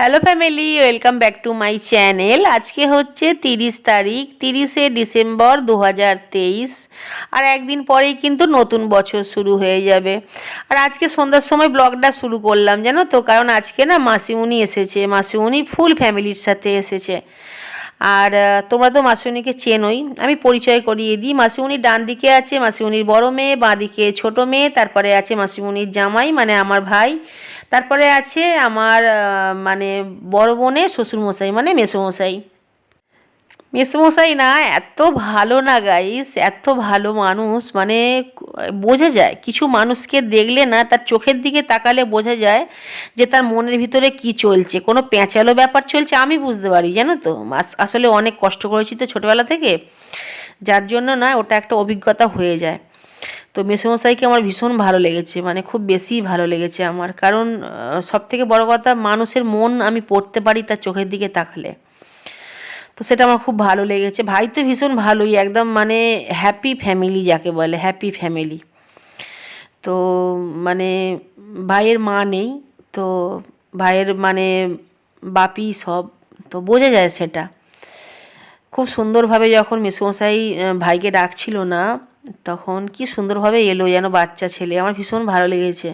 Hello family welcome back to my channel আজকে হচ্ছে তিরিশ তারিখ, তিরিশে ডিসেম্বর দু হাজার তেইশ। আর একদিন পরেই কিন্তু নতুন বছর শুরু হয়ে যাবে। আর আজকে সন্ধ্যার সময় ব্লগটা শুরু করলাম, জানো তো? কারণ আজকে না মাসিমুনি এসেছে। মাসিমুনি ফুল ফ্যামিলির সাথে এসেছে। আর তোমরা তো মাসিমণিকে চেনোই। আমি পরিচয় করিয়ে দিই। মাসিমুনির ডান দিকে আছে মাসিমণির বড় মেয়ে, বাঁ দিকে ছোটো মেয়ে, তারপরে আছে মাসিমণির জামাই মানে আমার ভাই। তারপরে আছে আমার মানে বড় বোনে শ্বশুরমশাই মানে মেসোমশাই। মেসোমশাই না, এত ভালো না গাইস এত ভালো মানুষ মানে বোঝা যায়, কিছু মানুষকে দেখলে না তার চোখের দিকে তাকালে বোঝা যায় যে তার মনের ভিতরে কি চলছে, কোনো পেঁচালো ব্যাপার চলছে, আমি বুঝতে পারি, জানো তো? আস- আসলে অনেক কষ্ট করেছি তো ছোটোবেলা থেকে, যার জন্য না ওটা একটা অভিজ্ঞতা হয়ে যায়। তো মেসোমশাইকে আমার ভীষণ ভালো লেগেছে মানে খুব বেশি ভালো লেগেছে আমার, কারণ সব থেকে বড় কথা মানুষের মন আমি পড়তে পারি তার চোখের দিকে তাকালে। তো সেটা আমার খুব ভালো লেগেছে। ভাই তো ভীষণ ভালোই, একদম মানে হ্যাপি ফ্যামিলি যাকে বলে হ্যাপি ফ্যামিলি তো মানে ভাইয়ের মা নেই, তো ভাইয়ের মানে বাপি সব, তো বোঝা যায় সেটা। খুব সুন্দরভাবে যখন মেসোমশাই ভাইকে ডাকছিল না, তখন কি সুন্দরভাবে এলো যেন বাচ্চা ছেলে, আমার ভীষণ ভালো লেগেছে।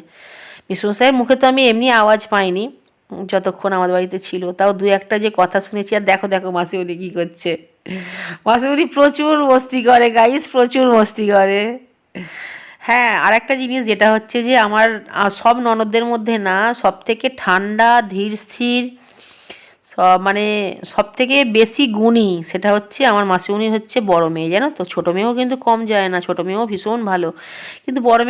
মেসোমশাইয়ের মুখে তো আমি এমনি আওয়াজ পাইনি যতক্ষণ আমাদের বাড়িতে ছিল, তাও দু একটা যে কথা শুনেছি, আর দেখো দেখো মাসিমণি কী করছে। মাসিমণি প্রচুর মস্তি করে গাইস প্রচুর মস্তি করে। হ্যাঁ আর একটা জিনিস যেটা হচ্ছে যে, আমার সব ননদদের মধ্যে না সব থেকে ঠান্ডা, ধীর, স্থির, সব মানে সব থেকে বেশি গুণী সেটা হচ্ছে আমার মাসিমণি হচ্ছে বড় মেয়ে, জানো তো? ছোটো মেয়েও কিন্তু কম যায় না, ছোটো মেয়েও ভীষণ ভালো। কিন্তু বড় মেয়ে